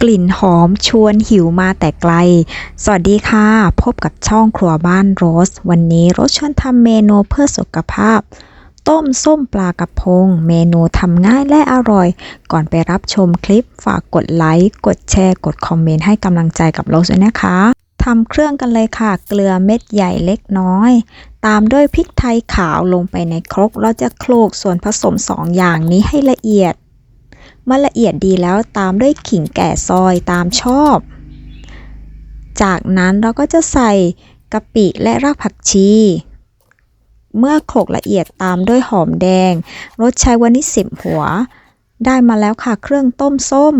กลิ่นหอมชวนหิวมาแต่ไกล สวัสดีค่ะ พบกับช่องครัวบ้านโรส วันนี้โรสชวนทำเมนูเพื่อสุขภาพ ต้มส้มปลากระพง เมนูทำง่ายและอร่อย ก่อนไปรับชมคลิปฝากกดไลค์ กดแชร์ กดคอมเมนต์ให้กำลังใจกับโรสด้วยนะคะทำเครื่องกันเลยค่ะ เกลือเม็ดใหญ่เล็กน้อย ตามด้วยพริกไทยขาวลงไปในครก เราจะโขลกส่วนผสมสองอย่างนี้ให้ละเอียด เมื่อละเอียดดีแล้วตามด้วยขิงแก่ซอยตามชอบ จากนั้นเราก็จะใส่กะปิและรากผักชี เมื่อโขลกละเอียดตามด้วยหอมแดง รสใช้วันนี้สิบหัว ได้มาแล้วค่ะเครื่องต้มส้ม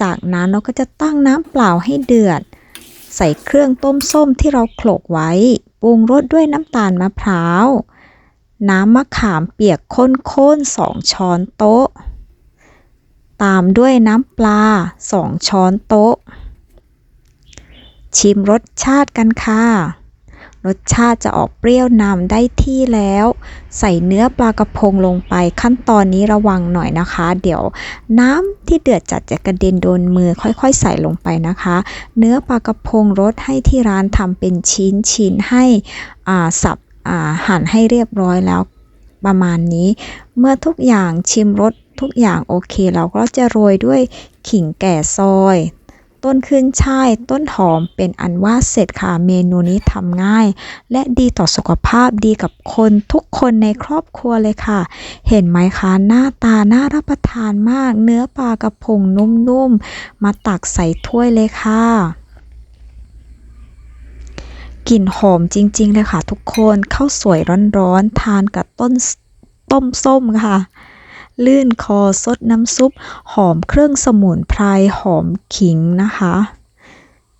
จากนั้นเราก็จะตั้งน้ำเปล่าให้เดือด ใส่เครื่องต้มส้มที่เราโขลกไว้ ปรุงรสด้วยน้ำตาลมะพร้าว น้ำมะขามเปียกข้นๆสองช้อนโต๊ะ ตามด้วยน้ำปลา 2 ช้อนโต๊ะ ชิมรสชาติกันค่ะ รสชาติจะออกเปรี้ยวนำได้ที่แล้ว ใส่เนื้อปลากระพงลงไปขั้นตอนนี้ระวังหน่อยนะคะ เดี๋ยวน้ำที่เดือดจัดจะกระเด็นโดนมือค่อยๆ ใส่ลงไปนะคะ เนื้อปลากระพงรสให้ที่ร้านทำเป็นชิ้นชิ้นให้สับหั่นให้เรียบร้อยแล้ว ประมาณนี้ เมื่อทุกอย่างชิมรสทุกอย่างโอเค เราก็จะโรยด้วยขิงแก่ซอย ต้นขึ้นช่ายต้นหอมเป็นอันว่าเสร็จค่ะเมนูนี้ทำง่าย และดีต่อสุขภาพดีกับคนทุกคนในครอบครัวเลยค่ะ เห็นไหมคะหน้าตาน่ารับประทานมาก เนื้อปลากระพงนุ่มๆมาตักใส่ถ้วยเลยค่ะ กลิ่นหอมจริง ๆ เลยค่ะทุกคนข้าวสวยร้อนๆทานกับต้นต้มส้มค่ะ ลื่นคอซดน้ำซุป หอมเครื่องสมุนไพรหอมขิงนะคะ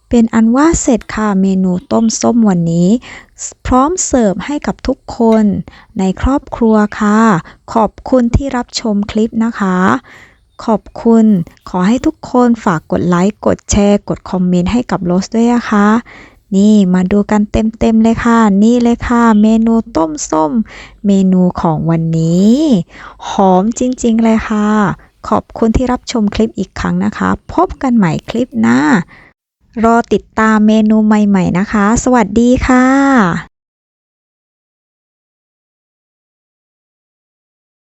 เป็นอันว่าเสร็จค่ะเมนูต้มส้มวันนี้ พร้อมเสิร์ฟให้กับทุกคนในครอบครัวค่ะ ขอบคุณที่รับชมคลิปนะคะขอบคุณ ขอให้ทุกคนฝากกดไลค์ กดแชร์ กดคอมเมนต์ให้กับโรสด้วยนะคะ นี่มาดูกันเต็มๆเลยค่ะ นี่เลยค่ะ เมนูต้มส้ม เมนูของวันนี้ หอมจริงๆเลยค่ะ ขอบคุณที่รับชมคลิปอีกครั้งนะคะ พบกันใหม่คลิปหน้ารอติดตามเมนูใหม่ๆนะคะ สวัสดีค่ะ